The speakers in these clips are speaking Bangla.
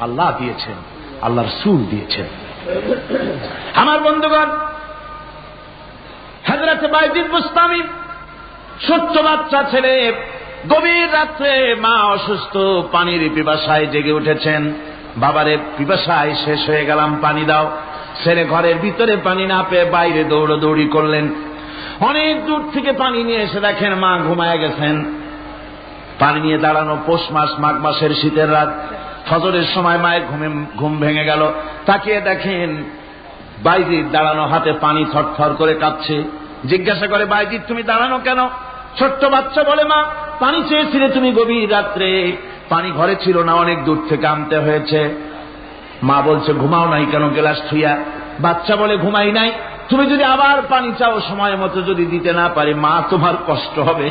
আল্লাহ দিয়েছেন আল্লাহর সুল দিয়েছেন। আমার বন্ধুগণ হাজরাতে বাইজিদ মুস্তামি ছোট্ট বাচ্চা ছেলে, গভীর রাত্রে মা অসুস্থ, পানির পিপাসায় জেগে উঠেছেন। বাবারে, পিপাসায় শেষ হয়ে গেলাম, পানি দাও। ছেলে ঘরের ভিতরে পানি না পেয়ে বাইরে দৌড়দৌড়ি করলেন। অনেক দূর থেকে পানি নিয়ে এসে দেখেন মা ঘুমায় গেছেন। পানি নিয়ে দাঁড়ানো পৌষ মাস, মাঘ মাসের শীতের রাত। ফজরের সময় মায়ের ঘুমে, ঘুম ভেঙে গেল। তাকিয়ে দেখেন বাইজিৎ দাঁড়ানো, হাতে পানি থরথর করে কাঁপছে। জিজ্ঞাসা করে বাইজিৎ তুমি দাঁড়ানো কেন? ছোট্ট বাচ্চা বলে, মা, পানি চেয়েছিলে তুমি গভীর রাত্রে। পানি ঘরে ছিল না, অনেক দূর থেকে আনতে হয়েছে। মা বলছে, ঘুমাও নাই কেন গেলাস থুইয়া? বাচ্চা বলে, ঘুমাই নাই। তুমি যদি আবার পানি চাও, সময় মতো যদি দিতে না পারে, মা, তোমার কষ্ট হবে।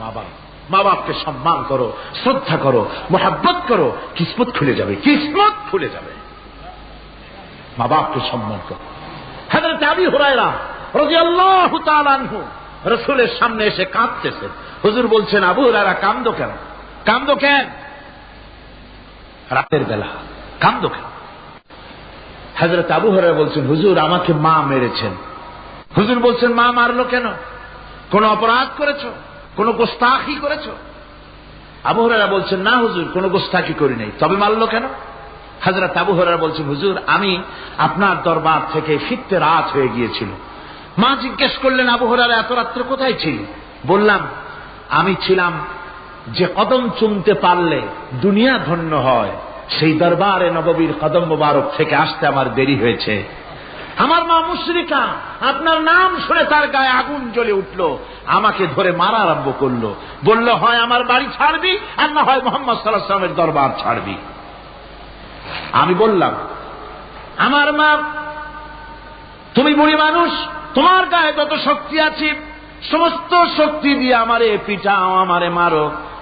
মা বাপ। মা বাপকে সম্মান করো, শ্রদ্ধা করো, মোহাব্বত করো, কিসমত খুলে যাবে, কিসমত খুলে যাবে। মা বাপকে সম্মান করো। আনহু সামনে এসে হুজুর বলছেন, আবু কেন? কেন? রাতের বেলা কান্দো কেন? আবু বলছেন, হুজুর, আমাকে মা মেরেছেন। হুজুর বলছেন, মা মারলো কেন? কোন অপরাধ করেছ? কোন গোস্তাখি করেছ? আবু হরারা বলছেন, না হুজুর, কোন গোস্তাখি করি নাই। তবে মারলো কেন? হাজরত আবু হরারা বলছেন, হুজুর, আমি আপনার দরবার থেকে ফিরতে রাত হয়ে গিয়েছিল। মা জিজ্ঞেস করলেন, আবু হরারা এত রাত্রে কোথায় ছিল? বললাম, আমি ছিলাম যে কদম চুমতে পারলে দুনিয়া ধন্য হয়। সেই দরবারে নববীর কদম মোবারক থেকে আসতে আমার দেরি হয়েছে। আমার মা মুশরিকা, আপনার নাম শুনে তার গায়ে আগুন জ্বলে উঠল, আমাকে ধরে মারা আরম্ভ করল। বলল, হয় আমার বাড়ি ছাড়বি, আর না হয় মোহাম্মদ সাল্লাহামের দরবার ছাড়বি। আমি বললাম, আমার মা, তুমি বুড়ি মানুষ, তোমার গায়ে যত শক্তি আছে, সমস্ত শক্তি দিয়ে আমারে পিটাও, আমারে মারো।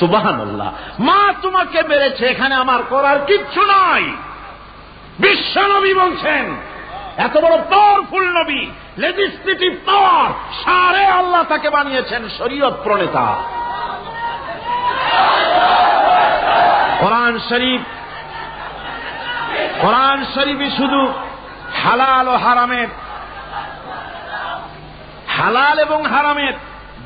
সুবাহান মা তোমাকে মেরেছে, এখানে আমার করার কিচ্ছু নাই। বিশ্বনবী বলছেন, এত বড় পাওয়ারফুল নবী লেজিসলেটিভ পাওয়ার সারে আল্লাহ তাকে বানিয়েছেন শরীয়ত প্রণেতা। কোরআন শরীফ, কোরআন শরীফই শুধু হালাল ও হারামের, হালাল এবং হারামের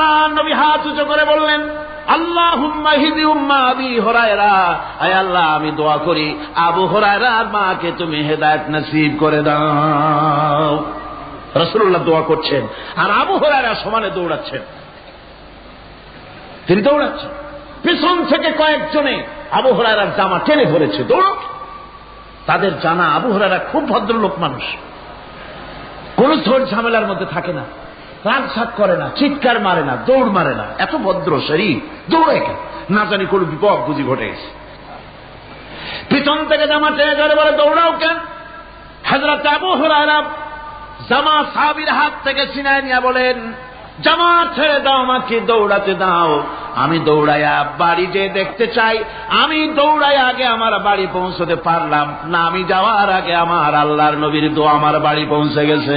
আল্লাহ নবী হাত উঁচু করে বললেন আল্লাহ, আমি দোয়া করি, আবু হরায়রার মাকে তুমি হেদায়ত নসিব করে দাও। রসুল্লাহ দোয়া করছেন, আর আবু হরায়রা সমানে দৌড়াচ্ছেন। তিনি দৌড়াচ্ছেন। পিছন থেকে কয়েকজনে আবু হরায়রার জামা টেনে ধরেছে দৌড় তাদের জানা আবু হরায়রা খুব ভদ্রলোক মানুষ। কোন ঝামেলার মধ্যে থাকে না। রাগ সাত করে না, চিৎকার মারে না, দৌড় মারে না। এত ভদ্র শরীর দৌড়ায় কেন? না জানি কোন বিপদ বুঝি ঘটে গেছে পিছন থেকে জামা টেনে ধরে বলে, দৌড়াও কেন? হাজরত আবু হরায়রা জামা সাবির হাত থেকে ছিনায় নিয়ে বলেন, জামা ছেড়ে দাও আমাকে, দৌড়াতে দাও। আমি দৌড়াইয়া বাড়ি যে দেখতে চাই, আমি দৌড়াই আগে আমার বাড়ি পৌঁছতে পারলাম না। আমি যাওয়ার আগে আমার আল্লাহর নবীর দো আমার বাড়ি পৌঁছে গেছে।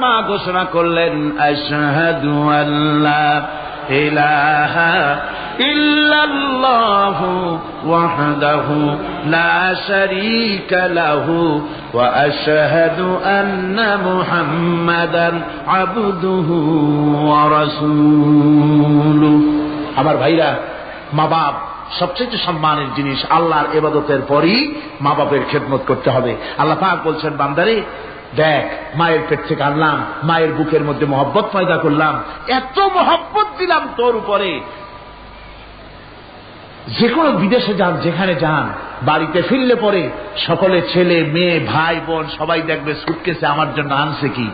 মা ঘোষণা করলেন লাহু আমার ভাইরা মা বাপ সবচেয়ে সম্মানের জিনিস আল্লাহর এবাদতের পরই মা বাপের খেদমত করতে হবে। আল্লাহ পাক বলছেন, বান্দারে দেখ, মায়ের পেট থেকে আনলাম, মায়ের বুকের মধ্যে মহব্বত পয়দা করলাম, এত মহব্বত দিলাম তোর উপরে। যে কোনো বিদেশে যান, যেখানে যান, বাড়িতে ফিরলে পরে সকলে ছেলে, মেয়ে, ভাই, বোন, সবাই দেখবে সুটকেসে আমার জন্য আনছে কি।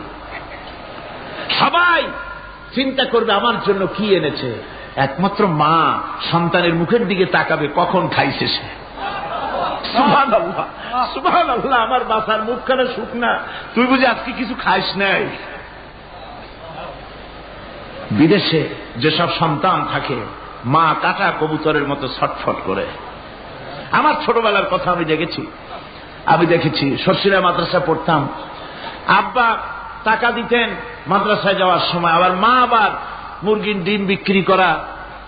সবাই চিন্তা করবে আমার জন্য কি এনেছে। একমাত্র মা সন্তানের মুখের দিকে তাকাবে, কখন খাইছে সে। সুভান আল্লাহ সুভান আল্লাহ আমার বাসার মুখখানা শুকনা। তুই বুঝি আজকে কিছু খাইস নাই? বিদেশে যেসব সন্তান থাকে, মা কাটা কবুতরের মতো ছটফট করে। আমার ছোটবেলার কথা আমি দেখেছি। আমি দেখেছি শশীরা মাদ্রাসা পড়তাম। আব্বা টাকা দিতেন মাদ্রাসায় যাওয়ার সময়। আবার মা আবার মুরগির ডিম বিক্রি করা,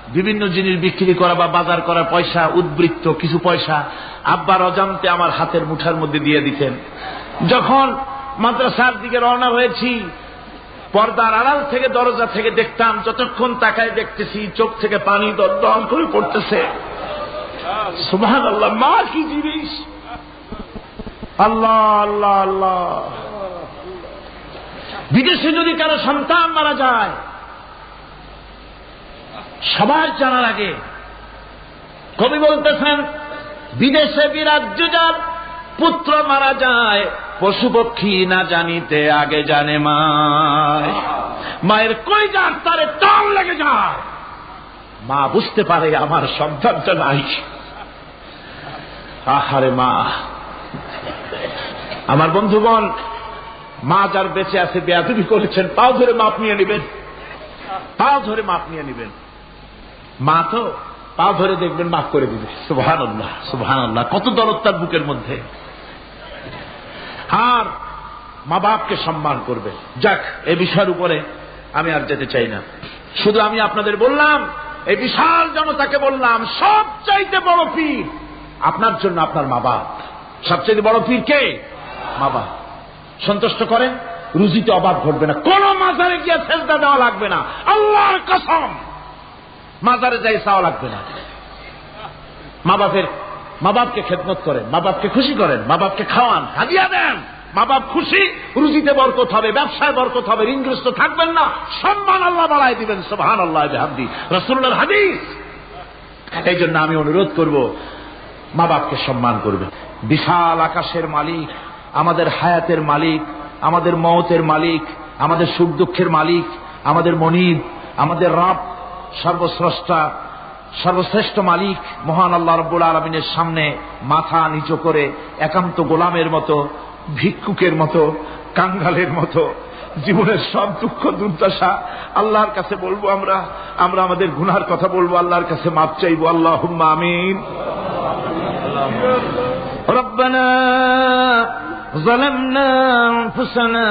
বিভিন্ন জিনিস বিক্রি করা বা বাজার করা, পয়সা, উদ্বৃত্ত, কিছু পয়সা আব্বার অজান্তে আমার হাতের মুঠার মধ্যে দিয়ে দিতেন। যখন মাদ্রাসার দিকে রওনা হয়েছি। পর্দার আড়াল থেকে দরজা থেকে দেখতাম, যতক্ষণ তাকায় দেখতেছি চোখ থেকে পানি দম করে পড়তেছে। সুভান আল্লাহ মা, কি জিনিস? আল্লাহ আল্লাহ আল্লাহ। বিদেশে যদি কারও সন্তান মারা যায়, সবার জানার আগে কবি বলতেছেন, বিদেশে বিরাজ্য যার পুত্র মারা যায় পশু পক্ষী না জানিতে আগে জানে মায় মায়ের কই যার তারে টান লেগে যায়। মা বুঝতে পারে আমার সন্তানটা নাই। আহারে মা। আমার বন্ধুগণ, মা যার বেঁচে আছে বেয়াদুবি করেছেন, পাও ধরে মাপ নিয়ে নেবেন। পাও ধরে মাপ নিয়ে নেবেন। মা তো পা ধরে দেখবেন মাফ করে দিবে। সুভান আল্লাহ সুভান আল্লাহ কত দরদ তার বুকের মধ্যে। আর মা বাপকে সম্মান করবে। যাক, এই বিষয়ের উপরে আমি আর যেতে চাই না। শুধু আমি আপনাদের বললাম, এই বিশাল জনতাকে বললাম সব চাইতে বড় পীর আপনার জন্য আপনার মা বাপ। সবচেয়ে বড় পীর কে? মা বাপ। সন্তুষ্ট করেন, রুজিতে অভাব ঘটবে না। কোন মাজারে গিয়ে সেজদা দেওয়া লাগবে না। আল্লাহর কসম, মাজারে যাই চাওয়া লাগবে না। মা বাপের মা বাপকে খেদমত করেন, মা বাপকে খুশি করেন, মা বাপকে খাওয়ান হাদিয়া দেন। মা বাপ খুশি, রুজিতে বরকত হবে, ব্যবসায় বরকত হবে, ঋণগ্রস্ত থাকবেন না। সম্মান আল্লাহ বাড়াই দিবেন সোহান আল্লাহ হামদি রসুল্লাহ হাদিস। এই জন্য আমি অনুরোধ করব, মা বাপকে সম্মান করবে বিশাল আকাশের মালিক, আমাদের হায়াতের মালিক, আমাদের মতের মালিক, আমাদের সুখ দুঃখের মালিক, আমাদের মনিব, আমাদের রাব, সর্বস্রষ্টা সর্বশ্রেষ্ঠ মালিক মহান আল্লাহ রব্বুল আলমিনের সামনে মাথা নিচু করে একান্ত গোলামের মতো ভিক্ষুকের মতো কাঙ্গালের মতো জীবনের সব দুঃখ দুর্দশা আল্লাহর কাছে বলবো আমরা আমরা আমাদের গুনার কথা বলবো আল্লাহর কাছে মাপ চাইবো আল্লাহ আমিন ربنا ظلمنا أنفسنا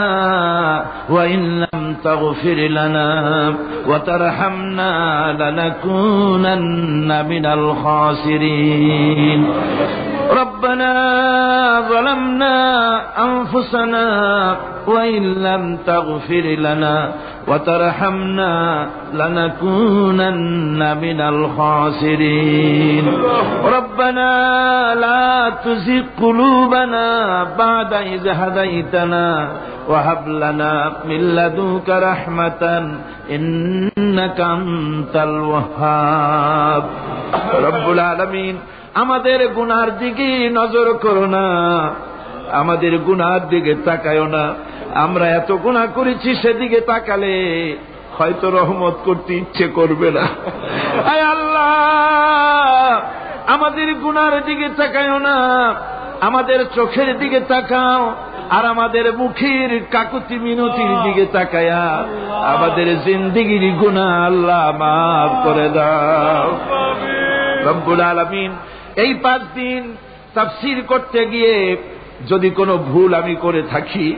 وإن لم تغفر لنا وترحمنا لنكونن من الخاسرين. ربنا ظلمنا أنفسنا وإن لم تغفر لنا وترحمنا لنكونن من الخاسرين. ربنا لا تزغ قلوبنا بعد إذ هديتنا وهب لنا من لدنك رحمة إنك أنت الوهاب رب العالمين আমাদের গুনার দিকে নজর করো না আমাদের গুনার দিকে তাকায় না আমরা এত গুণা করেছি সেদিকে তাকালে হয়তো রহমত করতে ইচ্ছে করবে না আয় আল্লাহ আমাদের গুনার দিকে তাকায় না আমাদের চোখের দিকে তাকাও আর আমাদের মুখের কাকুতি মিনতির দিকে তাকায়া আমাদের জিন্দিগির গুণা আল্লাহ মাফ করে দাও। রব্বুল আলমিন এই পাঁচ দিন তাফসির করতে গিয়ে যদি কোনো ভুল আমি করে থাকি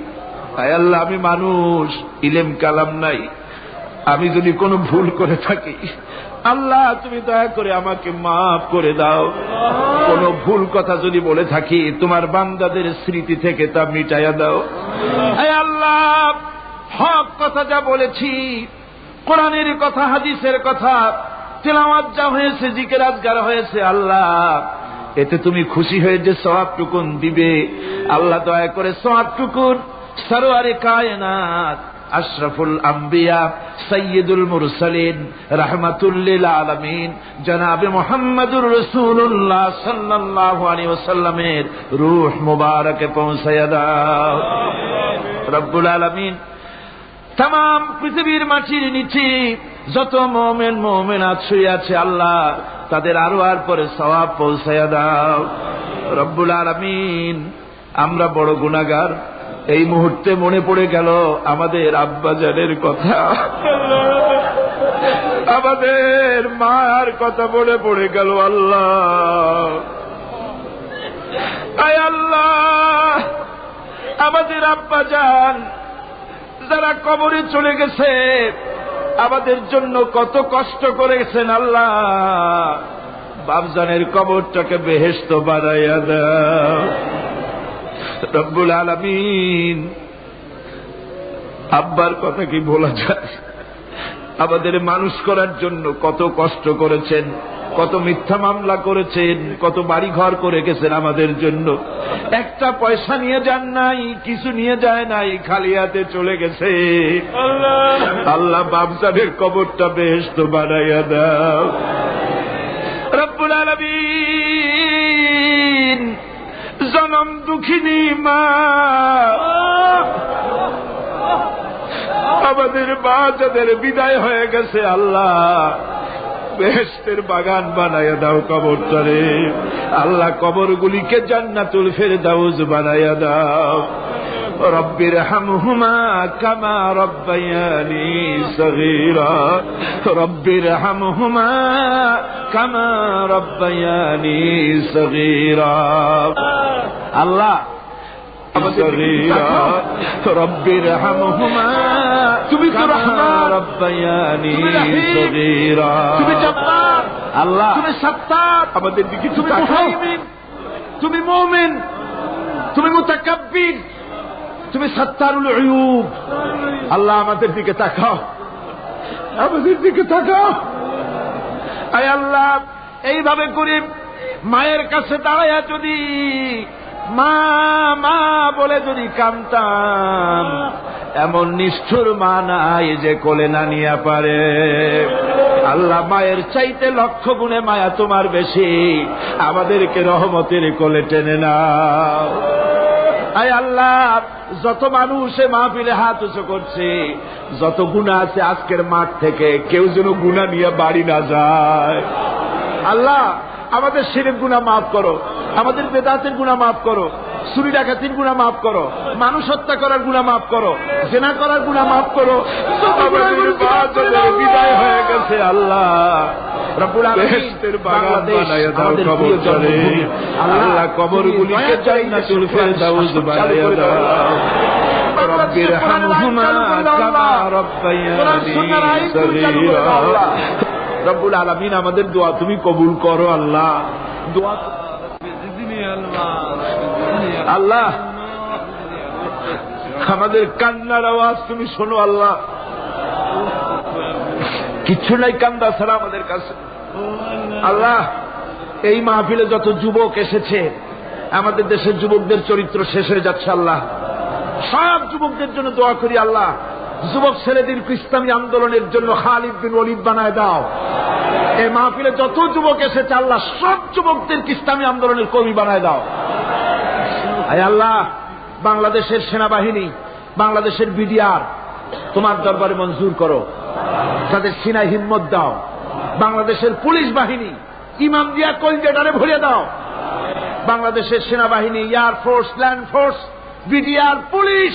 তাই আল্লাহ আমি মানুষ ইলেম কালাম নাই। আমি যদি কোনো ভুল করে থাকি আল্লাহ, তুমি দয়া করে আমাকে মাফ করে দাও। কোন ভুল কথা যদি বলে থাকি, তোমার বান্দাদের স্মৃতি থেকে তা মিটাইয়া দাও। আল্লাহ, হক কথা যা বলেছি, কোরআনের কথা, হাদিসের কথা, তেলাওয়াত যা হয়েছে জিকের আজগার হয়েছে, আল্লাহ, এতে তুমি খুশি হয়ে যে সবাব টুকুন দিবে। আল্লাহ দয়া করে সবাব টুকুন সরোয়ারে কায়নাত আশরাফুল আম্বিয়া সৈয়দুল মুরসালিন রহমাতুল্লিল আলমিন। জনাবে মোহাম্মদুর রসুল্লাহ সাল্লাহ আলী ওসাল্লামের রুহ মুবারকে পৌঁছাইয়া রব্বুল আলমিন তাম পৃথিবীর মাটির নিচে যত মোমেন মোমেন আছুই আছে আল্লাহ, তাদের আরও আর পরে সবাব পৌঁছাইয়া দাও। রব্বুল আলমিন, আমরা বড় গুণাগার এই মুহূর্তে মনে পড়ে গেল আমাদের আব্বাজানের কথা। আমাদের মার কথা মনে পড়ে গেল, আল্লাহ। আল্লাহ, আমাদের আব্বাজান যারা কবরে চলে গেছে, আমাদের জন্য কত কষ্ট করেছেন আল্লাহ। বাবজানের কবরটাকে বেহেস্ত বানাইয়া দাও। রব্বুল আলমিন। আব্বার কথা কি বলা যায়? আমাদের মানুষ করার জন্য কত কষ্ট করেছেন, কত মিথ্যা মামলা করেছেন, কত বাড়ি ঘর করে গেছেন আমাদের জন্য। একটা পয়সা নিয়ে যান নাই, কিছু নিয়ে যায় নাই, খালি হাতে চলে গেছে। আল্লাহ বাবসানের কবরটা বেশ তো বানাইয়া দাও। রব্বুল আলমিন। জনম দুঃখিনী মা। আমাদের মা যাদের বিদায় হয়ে গেছে, আল্লাহ বেহেস্তের বাগান বানাইয়া দাও কবর কবরটারে। আল্লাহ কবরগুলিকে জান্নাতুল ফের দাউজ বানাইয়া দাও। রব্বির হামহুমা কামা রব্বায়ানি সগীরা। রব্বির হামহুমা কামা রব্বায়ানি সগীরা। আল্লাহ। তুমি তো রব্বায়ানি তুমি জব্বার আল্লাহ। তুমি সত্তার। আমাদের দিকে তুমি। মুহাইমিন। তুমি মুমিন। তুমি মুতাকাব্বির। তুমি সত্তারুল উয়ুব। আল্লাহ আমাদের দিকে তাকাও। আমাদের দিকে তাকাও। আয় আল্লাহ এইভাবে করে মায়ের কাছে দাঁড়াইয়া যদি মা মা বলে যদি কামতাম এমন নিষ্ঠুর মা নাই যে কোলে না নিয়ে পারে। আল্লাহ মায়ের চাইতে লক্ষ গুণে মায়া তোমার বেশি। আমাদেরকে রহমতের কোলে টেনে নাও। আয় আল্লাহ, যত মানুষ মাহফিলে হাত উঁচু করছে, যত গুণা আছে আজকের মাঠ থেকে, কেউ যেন গুণা নিয়ে বাড়ি না যায়। আল্লাহ আমাদের শিরের গুণা মাফ করো। আমাদের বেদাতের গুণা মাফ করো। চুরি ডাকাতির গুণা মাফ করো। মানুষ হত্যা করার গুণা মাফ করো। জেনা করার গুণা মাফ করো। বিদায় হয়ে গেছে আল্লাহ। কবর জান্নাতুল ফেরদাউস দাও। আইন রব্বুল আলামিন আমাদের দোয়া তুমি কবুল করো, আল্লাহ। আল্লাহ, আমাদের কান্নার আওয়াজ তুমি শোনো, আল্লাহ। কিচ্ছু নাই কান্দা ছাড়া আমাদের কাছে। আল্লাহ, এই মাহফিলে যত যুবক এসেছে, আমাদের দেশের যুবকদের চরিত্র শেষ হয়ে যাচ্ছে, আল্লাহ। সব যুবকদের জন্য দোয়া করি, আল্লাহ। যুবক ছেলেদের ইসলামী আন্দোলনের জন্য খালিদ বিন ওলিদ বানায় দাও। এই মাহফিলে যত যুবক এসেছে, আল্লাহ সব যুবকদের ইসলামী আন্দোলনের কবি বানায় দাও। আয় আল্লাহ, বাংলাদেশের সেনাবাহিনী, বাংলাদেশের বিডিআর, তোমার দরবারে মঞ্জুর করো। তাদের সিনায় হিম্মত দাও। বাংলাদেশের পুলিশ বাহিনী, ইমাম দিয়া কলজেটারে ভরিয়ে দাও। বাংলাদেশের সেনাবাহিনী, air force, land force, BDR, police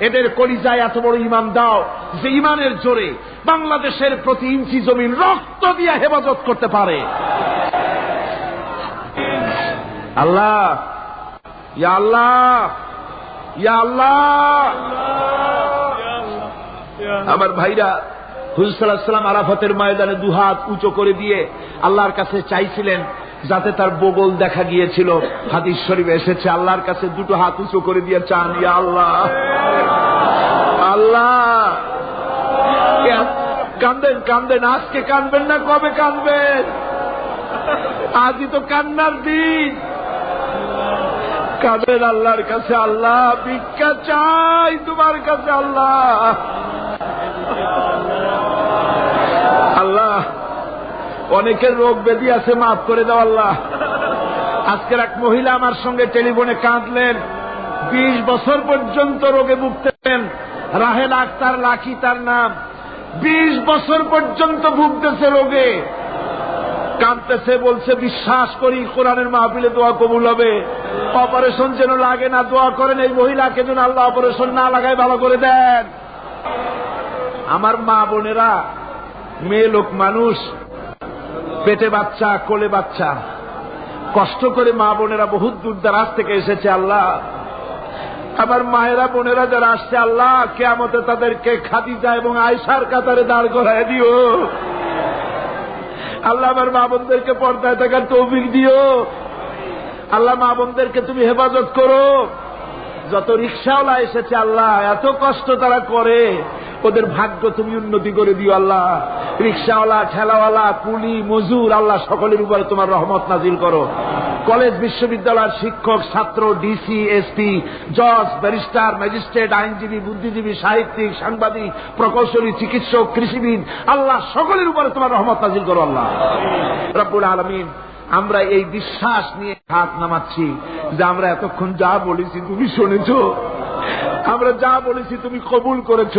এদের কলিজায় এত বড় ইমাম দাও যে ইমানের জোরে বাংলাদেশের প্রতি ইঞ্চি জমিন রক্ত দিয়ে হেফাজত করতে পারে। আল্লাহ, ইয়া আল্লাহ ইয়া আল্লাহ। আমার ভাইরা হুজুরাম আরাফাতের ময়দানে দুহাত উঁচু করে দিয়ে আল্লাহর কাছে চাইছিলেন যাতে তার বগল দেখা গিয়েছিল। হাদিস শরীফ এসেছে, আল্লাহর কাছে দুটো হাত উঁচু করে দিয়ে চান, ইয়া আল্লাহ। আল্লাহ। কান্দেন কান্দেন। আজকে কানবেন না, কবে কানবেন? আজই তো কান্নার দিন। কাদের আল্লাহর কাছে, আল্লাহ, ভিক্ষা চাই তোমার কাছে, আল্লাহ। আল্লাহ, অনেকের রোগ ব্যাধি আছে, মাফ করে দাও, আল্লাহ। আজকের এক মহিলা আমার সঙ্গে টেলিফোনে কাঁদলেন। বিশ বছর পর্যন্ত রোগে ভুগতেন। রাহেল আক্তার লাখি তার নাম। বিশ বছর পর্যন্ত ভুগতেছে রোগে। কাঁদতেছে, বলছে, বিশ্বাস করি, কোরআনের মাহফিলে দোয়া কবুল হবে। অপারেশন যেন লাগে না, দোয়া করেন এই মহিলাকে যেন আল্লাহ অপারেশন না লাগায়, ভালো করে দেন। আমার মা বোনেরা, মেয়ে লোক মানুষ, পেটে বাচ্চা, কোলে বাচ্চা, কষ্ট করে মা বোনেরা বহুত দূর দারাজ থেকে এসেছে আল্লাহ। আমার মায়েরা, বোনেরা যারা আসছে, আল্লাহ কেয়ামতে তাদেরকে খাদিজা এবং আয়সার কাতারে দাঁড় করায় দিও। আল্লাহ আমার মা বোনদেরকে পর্দায় থাকার তৌফিক দিও। আল্লাহ মা বোনদেরকে তুমি হেফাজত করো। যত রিক্সাওয়ালা এসেছে, আল্লাহ, এত কষ্ট তারা করে। ওদের ভাগ্য তুমি উন্নতি করে দিও আল্লাহ। রিক্সাওয়ালা, ঠেলাওয়ালা, কুলি, মজুর, আল্লাহ সকলের উপরে তোমার রহমত নাজিল করো। কলেজ, বিশ্ববিদ্যালয়ের শিক্ষক, ছাত্র, ডিসি, এসপি, জজ, ব্যারিস্টার, ম্যাজিস্ট্রেট, আইনজীবী, বুদ্ধিজীবী, সাহিত্যিক, সাংবাদিক, প্রকৌশলী, চিকিৎসক, কৃষিবিদ, আল্লাহ সকলের উপরে তোমার রহমত নাজিল করো আল্লাহ। রব্বুল আলমিন, আমরা এই বিশ্বাস নিয়ে হাত নামাচ্ছি যে আমরা এতক্ষণ যা বলেছি তুমি শুনেছ, আমরা যা বলেছি তুমি কবুল করেছ।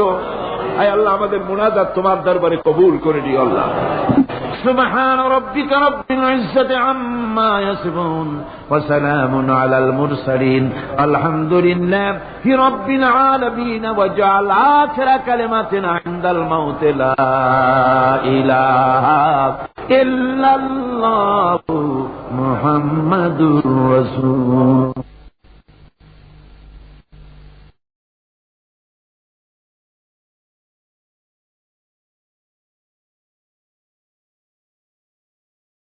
আয় আল্লাহ আমাদের মোনাজাত তোমার দরবারে কবুল করে দিও আল্লাহ سبحان ربك رب العزة عما يصفون وسلام على المرسلين الحمد لله رب العالمين واجعل آخر كلمتنا عند الموت لا إله إلا الله محمد رسول